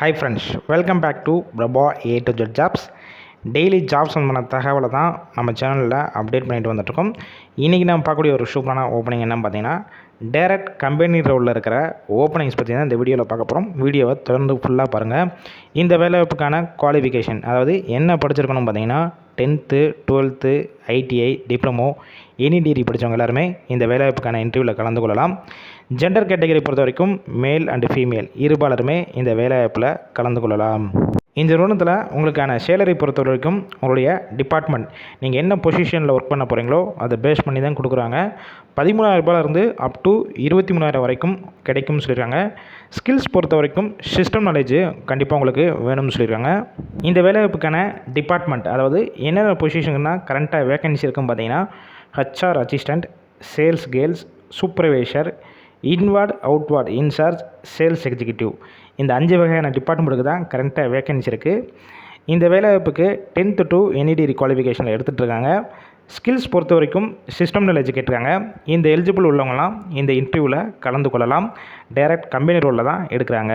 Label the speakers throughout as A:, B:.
A: Hi friends welcome back to Prabha A to Z jobs daily jobs சம்பந்தமான தகவலை தான் நம்ம சேனலில் அப்டேட் பண்ணிட்டு வந்துட்டுருக்கோம். இன்றைக்கி நம்ம பார்க்கக்கூடிய ஒரு சூப்பரான ஓப்பனிங் என்னென்னு பார்த்தீங்கன்னா டேரக்ட் கம்பெனி ரோலில் இருக்கிற ஓப்பனிங்ஸ் பற்றி தான் இந்த வீடியோவில் பார்க்க போகிறோம் வீடியோவை தொடர்ந்து ஃபுல்லாக பாருங்கள் இந்த வேலைவாய்ப்புக்கான குவாலிஃபிகேஷன் அதாவது என்ன படிச்சிருக்கணும் பார்த்தீங்கன்னா tenth twelfth ITI diploma any degree படித்தவங்க எல்லாருமே இந்த வேலைவாய்ப்புக்கான இன்டர்வியூவில் கலந்து கொள்ளலாம். ஜெண்டர் கேட்டகரி பொறுத்த வரைக்கும் மேல் அண்டு ஃபீமேல் இருபாலருமே இந்த வேலைவாய்ப்பில் கலந்து கொள்ளலாம். இந்த நிறுவனத்தில் உங்களுக்கான சேலரி பொறுத்த வரைக்கும் உங்களுடைய டிபார்ட்மெண்ட் நீங்கள் என்ன பொசிஷனில் ஒர்க் பண்ண போகிறீங்களோ அதை பேஸ் பண்ணி தான் கொடுக்குறாங்க. பதிமூணாயிரம் ரூபாயிலிருந்து அப் டு இருபத்தி மூணாயிரம் வரைக்கும் கிடைக்கும்னு சொல்லியிருக்காங்க. ஸ்கில்ஸ் பொறுத்த வரைக்கும் சிஸ்டம் நாலேஜ் கண்டிப்பாக உங்களுக்கு வேணும்னு சொல்லியிருக்காங்க. இந்த வேலைவாய்ப்புக்கான டிபார்ட்மெண்ட் அதாவது என்னென்ன பொசிஷன்னா கரண்ட்டாக வேகன்சி இருக்குன்னு பார்த்தீங்கன்னா HR assistant sales girls supervisor inward outward incharge sales executive. இந்த அஞ்சு வகையான டிபார்ட்மெண்ட்டுக்கு தான் கரண்ட்டாக வேகன்சி இருக்குது இந்த வேலைவாய்ப்புக்கு டென்த்து டு என்இடிரி குவாலிஃபிகேஷனில் எடுத்துகிட்டு இருக்காங்க. ஸ்கில்ஸ் பொறுத்த வரைக்கும் சிஸ்டம் நாலேஜ் கேட்டிருக்காங்க. இந்த எலிஜிபிள் உள்ளவங்களாம் இந்த இன்டர்வியூவில் கலந்து கொள்ளலாம். டைரக்ட் கம்பெனி ரோலில் தான் எடுக்கிறாங்க.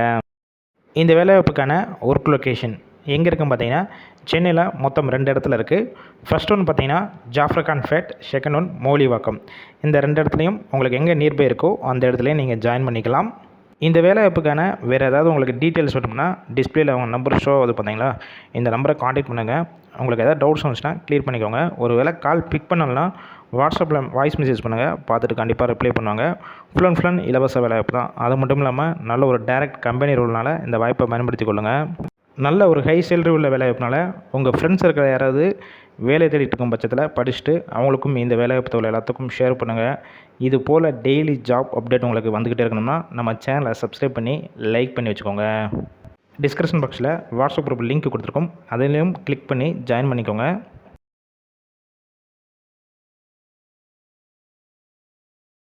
A: இந்த வேலைவாய்ப்புக்கான ஒர்க் லொக்கேஷன் எங்கே இருக்குன்னு பார்த்தீங்கன்னா சென்னையில் மொத்தம் ரெண்டு இடத்துல இருக்குது ஃபர்ஸ்ட் ஒன் பார்த்தீங்கன்னா Jafferkhanpet second one Moulivakkam இந்த ரெண்டு இடத்துலையும் உங்களுக்கு எங்கே நியர்பை இருக்கோ அந்த இடத்துலையும் நீங்கள் ஜாயின் பண்ணிக்கலாம். இந்த வேலைவாய்ப்புக்கான வேறு ஏதாவது உங்களுக்கு டீட்டெயில்ஸ் வேணும்னா டிஸ்பிளேல அவங்க நம்பர் ஷோ ஆகுது பார்த்தீங்களா? இந்த நம்பரை காண்டாக்ட் பண்ணுங்கள் உங்களுக்கு எதாவது டவுட்ஸ் வந்துச்சுன்னா க்ளியர் பண்ணிக்கோங்க. ஒரு வேளை கால் பிக் பண்ணலன்னா வாட்ஸ்அப்பில் வாய்ஸ் மெசேஜ் பண்ணுங்கள் பார்த்துட்டு கண்டிப்பாக ரிப்ளை பண்ணுவாங்க. ஃபுல் அண்ட் ஃபுல் அண்ட் இலவச வேலைவாய்ப்பு தான். அது மட்டும் இல்லாமல் நல்ல ஒரு டேரக்ட் கம்பெனி ரோல்னால் இந்த வாய்ப்பை பயன்படுத்தி கொள்ளுங்கள் நல்ல ஒரு ஹை சேலரி உள்ள வேலைவாய்ப்புனால உங்கள் ஃப்ரெண்ட்ஸ் இருக்கிற யாராவது வேலை தேடிட்டு இருக்கும் பட்சத்தில் படிச்சுட்டு அவங்களுக்கும் இந்த வேலைவாய்ப்பு தகவல் எல்லாத்துக்கும் ஷேர் பண்ணுங்கள் இது போல் டெய்லி ஜாப் அப்டேட் உங்களுக்கு வந்துக்கிட்டே இருக்கணும்னா நம்ம சேனலை சப்ஸ்கிரைப் பண்ணி லைக் பண்ணி வச்சுக்கோங்க. டிஸ்கிரிப்ஷன் பாக்ஸில் வாட்ஸ்அப் குரூப் லிங்க் கொடுத்துருக்கோம். அதிலையும் கிளிக் பண்ணி ஜாயின் பண்ணிக்கோங்க.